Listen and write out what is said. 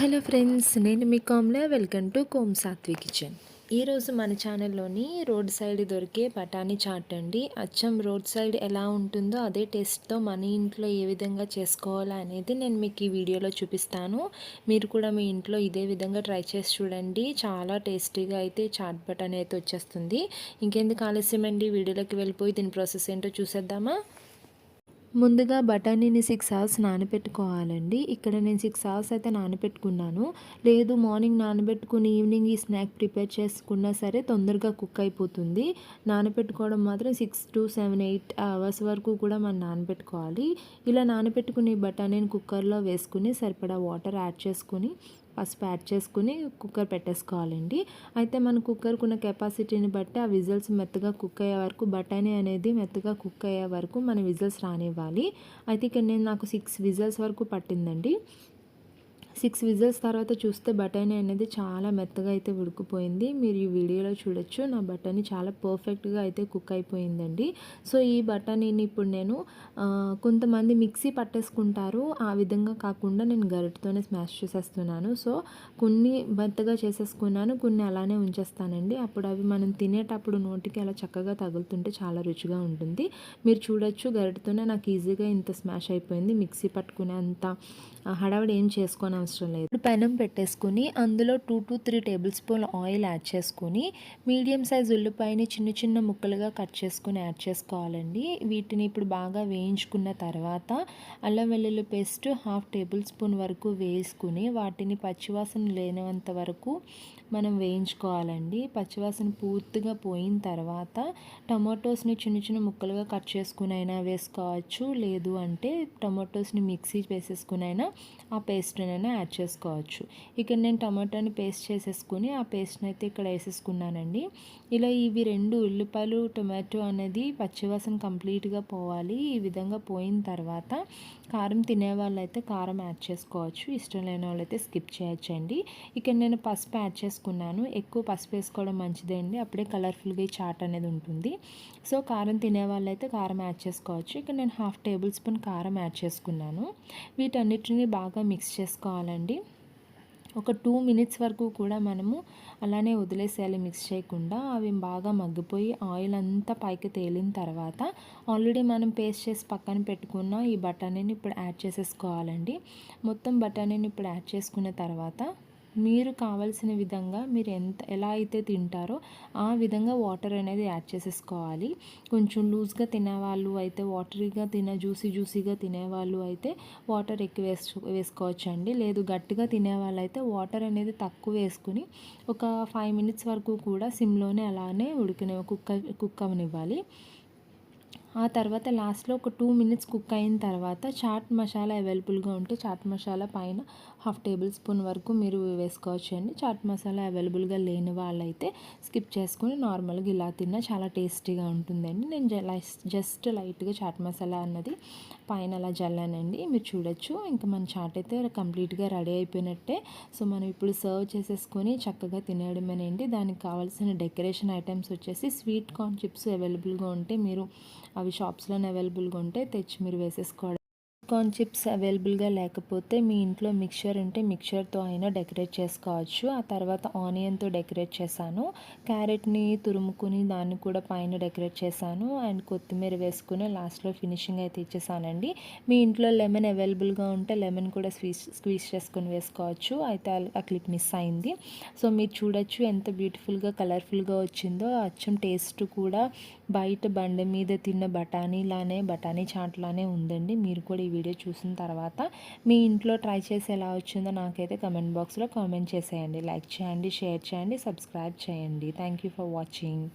Hello friends నేను మీ Kamla. Welcome to come Sathvi kitchen. ఈరోజు మన ఛానల్లోని రోడ్ సైడ్ దొరికే బఠానీ చాట్ అండి. అచ్చం రోడ్ సైడ్ ఎలా ఉంటుందో అదే టేస్ట్తో మన ఇంట్లో ఏ విధంగా చేసుకోవాలా అనేది నేను మీకు ఈ వీడియోలో చూపిస్తాను. మీరు కూడా మీ ఇంట్లో ఇదే విధంగా ట్రై చేసి చూడండి. చాలా టేస్టీగా అయితే చాట్ బఠానీ అయితే వచ్చేస్తుంది. ఇంకెందుకు ఆలస్యం అండి వీడియోలోకి వెళ్ళిపోయి దీని ప్రాసెస్ ఏంటో చూసేద్దామా? ముందుగా బఠానీని సిక్స్ అవర్స్ నానబెట్టుకోవాలండి. ఇక్కడ నేను సిక్స్ అవర్స్ అయితే నానబెట్టుకున్నాను. లేదు మార్నింగ్ నానబెట్టుకుని ఈవినింగ్ ఈ స్నాక్ ప్రిపేర్ చేసుకున్నా సరే తొందరగా కుక్ అయిపోతుంది. నానబెట్టుకోవడం మాత్రం six to seven eight hours వరకు కూడా మనం నానబెట్టుకోవాలి. ఇలా నానబెట్టుకుని బఠానీని కుక్కర్లో వేసుకుని సరిపడా వాటర్ యాడ్ చేసుకుని పసుపు యాడ్ చేసుకుని కుక్కర్ పెట్టేసుకోవాలండి. అయితే మన కుక్కర్కు ఉన్న కెపాసిటీని బట్టి ఆ విజిల్స్ మెత్తగా కుక్ అయ్యే వరకు బఠానీ అనేది మెత్తగా కుక్ అయ్యే వరకు మన విజిల్స్ రానివ్వాలి. అయితే ఇక్కడ నేను నాకు సిక్స్ విజిల్స్ వరకు పట్టిందండి. సిక్స్ విజిల్స్ తర్వాత చూస్తే బఠానీ అనేది చాలా మెత్తగా అయితే ఉడికిపోయింది. మీరు ఈ వీడియోలో చూడొచ్చు. నా బఠానీ చాలా పర్ఫెక్ట్గా అయితే కుక్ అయిపోయిందండి. సో ఈ బఠానీని ఇప్పుడు నేను కొంతమంది మిక్సీ పట్టేసుకుంటారు. ఆ విధంగా కాకుండా నేను గరిటతోనే స్మాష్ చేసేస్తున్నాను. సో కొన్ని మెత్తగా చేసేసుకున్నాను కొన్ని అలానే ఉంచేస్తానండి. అప్పుడు అవి మనం తినేటప్పుడు నోటికి అలా చక్కగా తగులుతుంటే చాలా రుచిగా ఉంటుంది. మీరు చూడొచ్చు గరిటతోనే నాకు ఈజీగా ఇంత స్మాష్ అయిపోయింది. మిక్సీ పట్టుకునే అంత హడావిడి ఏం చేసుకొని అవసరం లేదు ఇప్పుడు పెనం పెట్టేసుకుని అందులో two to three tablespoon oil add చేసుకుని మీడియం సైజ్ ఉల్లిపాయని చిన్న చిన్న ముక్కలుగా కట్ చేసుకుని యాడ్ చేసుకోవాలండి. వీటిని ఇప్పుడు బాగా వేయించుకున్న తర్వాత అల్లం వెల్లుల్లి పేస్ట్ హాఫ్ టేబుల్ స్పూన్ వరకు వేసుకుని వాటిని పచ్చివాసన లేనంత వరకు మనం వేయించుకోవాలండి. పచ్చివాసన పూర్తిగా పోయిన తర్వాత టమాటోస్ని చిన్న చిన్న ముక్కలుగా కట్ చేసుకుని అయినా వేసుకోవచ్చు. లేదు అంటే టమాటోస్ని మిక్సీ వేసేసుకునైనా ఆ పేస్ట్నైనా యాడ్ చేసుకోవచ్చు. ఇక్కడ నేను టమాటాని పేస్ట్ చేసేసుకుని ఆ పేస్ట్ని అయితే ఇక్కడ వేసేసుకున్నానండి. ఇలా ఇవి రెండు ఉల్లిపాయలు టొమాటో అనేది పచ్చివాసన కంప్లీట్గా పోవాలి. ఈ విధంగా పోయిన తర్వాత కారం తినే వాళ్ళైతే కారం యాడ్ చేసుకోవచ్చు. ఇష్టం లేని వాళ్ళైతే స్కిప్ చేయొచ్చండి. ఇక్కడ నేను పసుపు యాడ్ చేసుకున్నాను. ఎక్కువ పసుపు వేసుకోవడం మంచిదండి. అప్పుడే కలర్ఫుల్గా ఈ చాట్ అనేది ఉంటుంది. సో కారం తినే వాళ్ళైతే కారం యాడ్ చేసుకోవచ్చు. ఇక్కడ నేను హాఫ్ టేబుల్ స్పూన్ కారం యాడ్ చేసుకున్నాను. వీటన్నిటిని బాగా మిక్స్ చేసుకోవాలండి. ఒక టూ మినిట్స్ వరకు కూడా మనము అలానే వదిలేసేయాలి మిక్స్ చేయకుండా. అవి బాగా మగ్గిపోయి ఆయిల్ అంతా పైకి తేలిన తర్వాత ఆల్రెడీ మనం పేస్ట్ చేసి పక్కన పెట్టుకున్న ఈ బఠానీని ఇప్పుడు యాడ్ చేసేసుకోవాలండి. మొత్తం బఠానీని ఇప్పుడు యాడ్ చేసుకున్న తర్వాత మీరు కావలసిన విధంగా మీరు ఎంత ఎలా అయితే తింటారో ఆ విధంగా వాటర్ అనేది యాడ్ చేసేసుకోవాలి. కొంచెం లూజ్గా తినేవాళ్ళు అయితే వాటరీగా తిన జ్యూసీ జ్యూసీగా తినేవాళ్ళు అయితే వాటర్ ఎక్కువ వేసు వేసుకోవచ్చండి. లేదు గట్టిగా తినేవాళ్ళు అయితే వాటర్ అనేది తక్కువ వేసుకుని ఒక ఫైవ్ మినిట్స్ వరకు కూడా సిమ్లోనే అలానే ఉడికిన కుక్క కుక్ అవనివ్వాలి. ఆ తర్వాత లాస్ట్లో ఒక టూ మినిట్స్ కుక్ అయిన తర్వాత చాట్ మసాలా అవైలబుల్గా ఉంటే చాట్ మసాలా పైన హాఫ్ టేబుల్ స్పూన్ వరకు మీరు వేసుకోవచ్చు అండి. చాట్ మసాలా అవైలబుల్గా లేని వాళ్ళైతే స్కిప్ చేసుకుని నార్మల్గా ఇలా తిన్నా చాలా టేస్టీగా ఉంటుందండి. నేను జస్ట్ లైట్గా చాట్ మసాలా అన్నది పైన అలా జల్లానండి. మీరు చూడొచ్చు. ఇంకా మన చాట్ అయితే కంప్లీట్గా రెడీ అయిపోయినట్టే. సో మనం ఇప్పుడు సర్వ్ చేసేసుకొని చక్కగా తినేయడమేనండి. దానికి కావాల్సిన డెకరేషన్ ఐటమ్స్ వచ్చేసి స్వీట్ కార్న్ చిప్స్ అవైలబుల్గా ఉంటే మీరు అవి షాప్స్లోనే అవైలబుల్గా ఉంటే తెచ్చి మీరు వేసేసుకోవడం కార్న్ చిప్స్ అవైలబుల్గా లేకపోతే మీ ఇంట్లో మిక్చర్ ఉంటే మిక్చర్తో అయినా డెకరేట్ చేసుకోవచ్చు. ఆ తర్వాత ఆనియన్తో డెకరేట్ చేశాను. క్యారెట్ని తురుముకుని దాన్ని కూడా పైన డెకరేట్ చేశాను. అండ్ కొత్తిమీర వేసుకుని లాస్ట్లో ఫినిషింగ్ అయితే ఇచ్చేసానండి. మీ ఇంట్లో లెమన్ అవైలబుల్గా ఉంటే లెమన్ కూడా స్వీస్ స్క్వీజ్ చేసుకొని వేసుకోవచ్చు. అయితే ఆ క్లిప్ మిస్ అయింది. సో మీరు చూడొచ్చు ఎంత బ్యూటిఫుల్గా కలర్ఫుల్గా వచ్చిందో. అచ్చం టేస్ట్ కూడా బయట బండి మీద తిన్న బఠానీలానే బఠానీ చాట్లానే ఉందండి. మీరు కూడా ఈ వీడియో చూసిన తర్వాత మీ ఇంట్లో ట్రై చేసి ఎలా వచ్చిందో నాకైతే కమెంట్ బాక్స్లో కామెంట్ చేసేయండి. లైక్ చేయండి షేర్ చేయండి సబ్స్క్రైబ్ చేయండి. Thank you for watching.